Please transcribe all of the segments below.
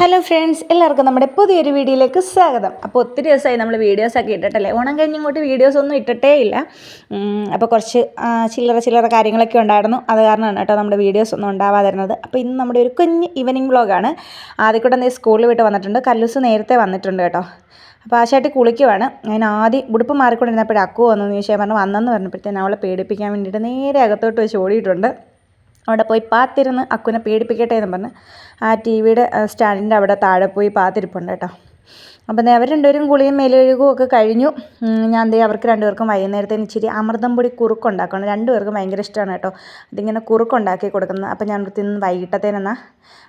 Hello friends എല്ലാവർക്കും നമ്മുടെ പുതിയൊരു വീഡിയോയിലേക്ക് സ്വാഗതം. അപ്പോൾ ഒത്തിരി ദിവസമായി നമ്മൾ വീഡിയോസൊക്കെ ഇട്ടിട്ടല്ലേ? ഓണം കഴിഞ്ഞ് ഇങ്ങോട്ട് വീഡിയോസ് ഒന്നും ഇട്ടിട്ടേ ഇല്ല. അപ്പോൾ കുറച്ച് ചില്ലറ ചില്ലറ കാര്യങ്ങളൊക്കെ ഉണ്ടായിരുന്നു. അത് കാരണമാണ് കേട്ടോ നമ്മുടെ വീഡിയോസ് ഒന്നും ഉണ്ടാവാതിരുന്നത്. അപ്പോൾ ഇന്ന് നമ്മുടെ ഒരു കുഞ്ഞ് ഈവനിങ് വ്ളോഗാണ് ആദ്യക്കൂടെ നീ സ്കൂളിൽ വിട്ട് വന്നിട്ടുണ്ട്. കല്ലൂസ് നേരത്തെ വന്നിട്ടുണ്ട് കേട്ടോ. അപ്പോൾ ആശയായിട്ട് കുളിക്കുവാണ്. ഞാൻ ആദ്യം ഉടുപ്പ് മാറിക്കൊണ്ടിരുന്നപ്പോഴേ അക്കു വന്നു ചോദിച്ചാൽ പറഞ്ഞു. വന്നെന്ന് പറഞ്ഞപ്പോഴത്തേന് അവളെ പേടിപ്പിക്കാൻ വേണ്ടിയിട്ട് നേരെ അകത്തോട്ട് വെച്ച് ഓടിയിട്ടുണ്ട്. അവിടെ പോയി പാത്തിരുന്ന് അക്കുനെ പേടിപ്പിക്കട്ടെ എന്ന് പറഞ്ഞ് ആ ടി വിയുടെ സ്റ്റാൻഡിന്റെ അവിടെ താഴെ പോയി പാത്തിരിപ്പുണ്ട് കേട്ടോ. അപ്പം അവർ രണ്ടുപേരും കുളിയും മേലൊഴുകും ഒക്കെ കഴിഞ്ഞു. ഞാൻ ദേ അവർക്ക് രണ്ടുപേർക്കും വൈകുന്നേരത്തേന് ഇച്ചിരി അമൃതം പൊടി കുറുക്കുണ്ടാക്കണം. രണ്ടുപേർക്കും ഭയങ്കര ഇഷ്ടമാണ് കേട്ടോ. അതിങ്ങനെ കുറുക്കുണ്ടാക്കി കൊടുക്കുന്നത് അപ്പം ഞാൻ തിന്ന് വൈകിട്ടത്തേനെന്നാ.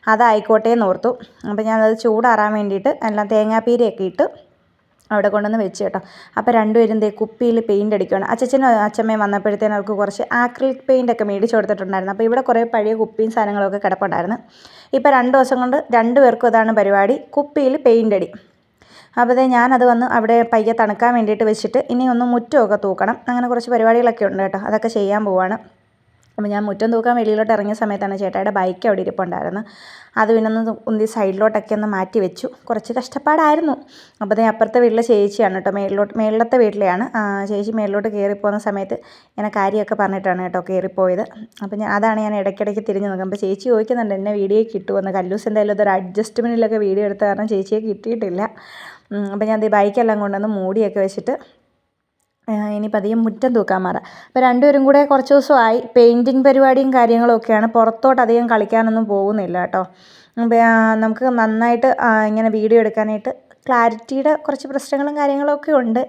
അതായിക്കോട്ടെ എന്ന് ഓർത്തു. അപ്പം ഞാനത് ചൂടാറാൻ വേണ്ടിയിട്ട് എല്ലാം തേങ്ങാപ്പീരയൊക്കെ ഇട്ട് അവിടെ കൊണ്ടുവന്ന് വെച്ച് കേട്ടോ. അപ്പോൾ രണ്ടുപേരും ദേ കുപ്പിയിൽ പെയിന്റ് അടിക്കുകയാണ് അച്ഛനും അച്ഛമ്മയും വന്നപ്പോഴത്തേനും അവർക്ക് കുറച്ച് ആക്രിലിക് പെയിന്റ് ഒക്കെ മേടിച്ച് കൊടുത്തിട്ടുണ്ടായിരുന്നു. അപ്പോൾ ഇവിടെ കുറേ പഴയ കുപ്പിയും സാധനങ്ങളൊക്കെ കിടപ്പുണ്ടായിരുന്നു. ഇപ്പോൾ രണ്ട് ദിവസം കൊണ്ട് രണ്ടുപേർക്കും അതാണ് പരിപാടി. കുപ്പിയിൽ പെയിന്റ് അടി. അപ്പോൾ അതേ ഞാനത് വന്ന് അവിടെ പയ്യെ തണുക്കാൻ വേണ്ടിയിട്ട് വെച്ചിട്ട് ഇനി ഒന്ന് മുറ്റമൊക്കെ തൂക്കണം. അങ്ങനെ കുറച്ച് പരിപാടികളൊക്കെ ഉണ്ട് കേട്ടോ. അതൊക്കെ ചെയ്യാൻ പോവാണ്. അപ്പോൾ ഞാൻ മുറ്റം തൂക്കാൻ വെളിയിലോട്ട് ഇറങ്ങിയ സമയത്താണ് ചേട്ടായുടെ ബൈക്ക് അവിടെ ഇരിപ്പുണ്ടായിരുന്നു അത് പിന്നെ ഒന്ന് ഉന്തി സൈഡിലോട്ടൊക്കെ ഒന്ന് മാറ്റി വെച്ചു. കുറച്ച് കഷ്ടപ്പാടായിരുന്നു. അപ്പോൾ ഞാൻ അപ്പുറത്തെ വീട്ടിലെ ചേച്ചിയാണ് കേട്ടോ. മേളിലോട്ട് മേളിലത്തെ വീട്ടിലെയാണ്. ചേച്ചി മേളിലോട്ട് കയറിപ്പോകുന്ന സമയത്ത് ഇങ്ങനെ കാര്യമൊക്കെ പറഞ്ഞിട്ടാണ് കേട്ടോ കയറിപ്പോയത്. അപ്പോൾ ഞാൻ അതാണ് ഞാൻ ഇടയ്ക്കിടയ്ക്ക് തിരിഞ്ഞ് നോക്കുമ്പോൾ ചേച്ചി ചോദിക്കുന്നുണ്ട് എന്നെ വീഡിയോ കിട്ടുമെന്ന് കല്ലൂസ് എന്തായാലും ഒരു അഡ്ജസ്റ്റ്മെന്റിലൊക്കെ വീഡിയോ എടുത്ത കാരണം ചേച്ചിയെ കിട്ടിയിട്ടില്ല. അപ്പോൾ ഞാൻ ബൈക്കെല്ലാം കൊണ്ടുവന്ന് മൂടിയൊക്കെ വെച്ചിട്ട് ഇനി പതിയെ മുറ്റം തൂക്കാൻ മാറാം. അപ്പോൾ രണ്ടുപേരും കൂടെ കുറച്ച് ദിവസമായി പെയിന്റിങ് പരിപാടിയും കാര്യങ്ങളൊക്കെയാണ്. പുറത്തോട്ട് അധികം കളിക്കാനൊന്നും പോകുന്നില്ല കേട്ടോ. നമുക്ക് നന്നായിട്ട് ഇങ്ങനെ വീഡിയോ എടുക്കാനായിട്ട് ക്ലാരിറ്റിയുടെ കുറച്ച് പ്രശ്നങ്ങളും കാര്യങ്ങളൊക്കെ ഉണ്ട്.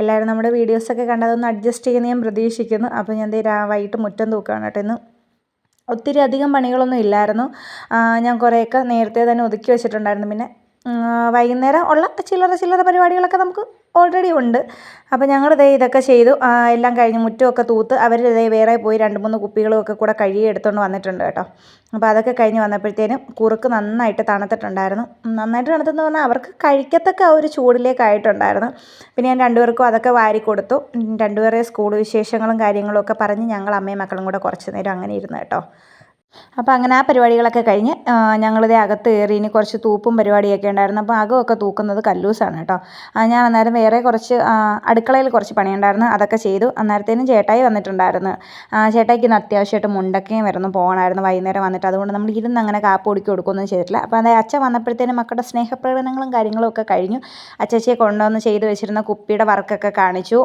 എല്ലാവരും നമ്മുടെ വീഡിയോസൊക്കെ കണ്ടതൊന്ന് അഡ്ജസ്റ്റ് ചെയ്യുന്ന ഞാൻ പ്രതീക്ഷിക്കുന്നു. അപ്പോൾ ഞാൻ വൈകിട്ട് മുറ്റം തൂക്കുകയാണ് കേട്ടോ. ഇന്ന് ഒത്തിരി അധികം പണികളൊന്നും ഇല്ലായിരുന്നു. ഞാൻ കുറേയൊക്കെ നേരത്തെ തന്നെ ഒതുക്കി വെച്ചിട്ടുണ്ടായിരുന്നു. പിന്നെ വൈകുന്നേരം ഉള്ള ചില്ലറ ചില്ലറ പരിപാടികളൊക്കെ നമുക്ക് ഓൾറെഡി ഉണ്ട്. അപ്പോൾ ഞങ്ങൾ ദേ ഇതൊക്കെ ചെയ്തു. എല്ലാം കഴിഞ്ഞ് മുറ്റമൊക്കെ തൂത്ത് അവർ ദേ വേറെ പോയി രണ്ട് മൂന്ന് കുപ്പികളും ഒക്കെ കൂടെ കഴുകി എടുത്തുകൊണ്ട് വന്നിട്ടുണ്ട് കേട്ടോ. അപ്പോൾ അതൊക്കെ കഴിഞ്ഞ് വന്നപ്പോഴത്തേനും കുറുക്ക് നന്നായിട്ട് തണുത്തിട്ടുണ്ടായിരുന്നു. നന്നായിട്ട് തണുത്തെന്ന് പറഞ്ഞാൽ അവർക്ക് കഴിക്കത്തക്ക ആ ഒരു ചൂടിലേക്കായിട്ടുണ്ടായിരുന്നു പിന്നെ ഞാൻ രണ്ടുപേർക്കും അതൊക്കെ വാരി കൊടുത്തു. രണ്ടുപേരെ സ്കൂൾ വിശേഷങ്ങളും കാര്യങ്ങളും ഒക്കെ പറഞ്ഞ് ഞങ്ങൾ അമ്മയും മക്കളും കൂടെ കുറച്ച് നേരം അങ്ങനെ ഇരുന്നു കേട്ടോ. അപ്പോൾ അങ്ങനെ ആ പരിപാടികളൊക്കെ കഴിഞ്ഞ് ഞങ്ങളിതേ അകത്ത് കയറി ഇനി കുറച്ച് തൂപ്പും പരിപാടിയൊക്കെ ഉണ്ടായിരുന്നു. അപ്പോൾ അകമൊക്കെ തൂക്കുന്നത് കല്ലൂസാണ് കേട്ടോ. ഞാൻ അന്നേരം വേറെ കുറച്ച് അടുക്കളയിൽ കുറച്ച് പണിയുണ്ടായിരുന്നു. അതൊക്കെ ചെയ്തു. അന്നേരത്തേനും ചേട്ടായി വന്നിട്ടുണ്ടായിരുന്നു. ചേട്ടായിക്ക് ഇന്ന് അത്യാവശ്യമായിട്ട് മുണ്ടക്കയും വരുന്നു പോകണമായിരുന്നു വൈകുന്നേരം വന്നിട്ട്. അതുകൊണ്ട് നമ്മൾ ഇരുന്ന് അങ്ങനെ കാപ്പ് കുടിക്ക് കൊടുക്കുകയൊന്നും ചെയ്തിട്ടില്ല. അപ്പോൾ അതായത് അച്ഛൻ വന്നപ്പോഴത്തേനും മക്കളുടെ സ്നേഹപ്രകടനങ്ങളും കാര്യങ്ങളും ഒക്കെ കഴിഞ്ഞു. അച്ചച്ചിയെ കൊണ്ടുവന്ന് ചെയ്ത് വെച്ചിരുന്ന കുപ്പിയുടെ വർക്കൊക്കെ കാണിച്ചു.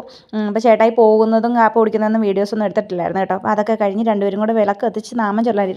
അപ്പോൾ ചേട്ടായി പോകുന്നതും കാപ്പ് ഓടിക്കുന്നതും വീഡിയോസൊന്നും എടുത്തിട്ടില്ലായിരുന്നു കേട്ടോ. അപ്പോൾ അതൊക്കെ കഴിഞ്ഞ് രണ്ടുപേരും കൂടെ വിളക്ക് എത്തിച്ച് നാമം ചൊല്ലാനിരുന്നു.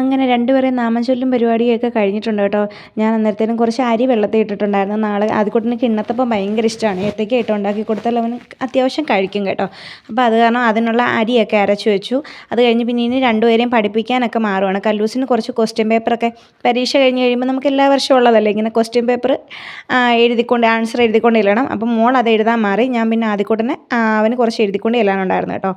അങ്ങനെ രണ്ടുപേരെയും നാമം ചൊല്ലും പരിപാടിയൊക്കെ കഴിഞ്ഞിട്ടുണ്ട് കേട്ടോ. ഞാൻ അന്നേരത്തേനും കുറച്ച് അരി വെള്ളത്തിൽ ഇട്ടിട്ടുണ്ടായിരുന്നു. നാളെ ആദ്യക്കൂട്ടിന് കിണ്ണത്തപ്പം ഭയങ്കര ഇഷ്ടമാണ്. ഏത്തയ്ക്ക ഇട്ട് ഉണ്ടാക്കി കൊടുത്താൽ അവന് അത്യാവശ്യം കഴിക്കും കേട്ടോ. അപ്പോൾ അത് കാരണം അതിനുള്ള അരിയൊക്കെ അരച്ചു വെച്ചു. അത് കഴിഞ്ഞ് പിന്നെ ഇനി രണ്ടുപേരെയും പഠിപ്പിക്കാനൊക്കെ മാറുവാണ്. കല്ലൂസിന് കുറച്ച് ക്വസ്റ്റ്യൻ പേപ്പറൊക്കെ പരീക്ഷ കഴിഞ്ഞ് കഴിയുമ്പോൾ നമുക്ക് എല്ലാ വർഷവും ഉള്ളതല്ലേ? ഇങ്ങനെ ക്വസ്റ്റ്യൻ പേപ്പർ എഴുതിക്കൊണ്ട് ആൻസർ എഴുതിക്കൊണ്ട് ചെല്ലണം. അപ്പം മോൾ അത് എഴുതാൻ മാറി. ഞാൻ പിന്നെ ആദ്യക്കൂട്ടനെ അവന് കുറച്ച് എഴുതിക്കൊണ്ട് ചെല്ലാനുണ്ടായിരുന്നു കേട്ടോ.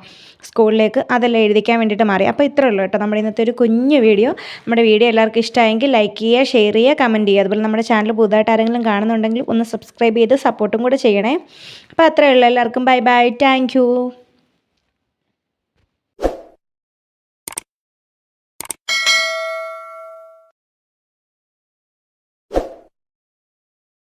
സ്കൂളിലേക്ക് അതെല്ലാം എഴുതിക്കാൻ വേണ്ടിയിട്ട് മാറി. അപ്പോൾ ഇത്രയേ ഉള്ളൂ കേട്ടോ. നമ്മുടെ ഇന്നത്തെ ഒരു കുഞ്ഞു വീഡിയോ. നമ്മുടെ വീഡിയോ എല്ലാവർക്കും ഇഷ്ടമായെങ്കിൽ ലൈക്ക് ചെയ്യുക ഷെയർ ചെയ്യുക കമന്റ് ചെയ്യുക. അതുപോലെ നമ്മുടെ ചാനൽ പുതുതായിട്ട് ആരെങ്കിലും കാണുന്നുണ്ടെങ്കിൽ ഒന്ന് സബ്സ്ക്രൈബ് ചെയ്ത് സപ്പോർട്ടും കൂടെ ചെയ്യണേ. അപ്പോൾ അത്രയേ ഉള്ളൂ. എല്ലാവർക്കും ബൈ ബൈ താങ്ക്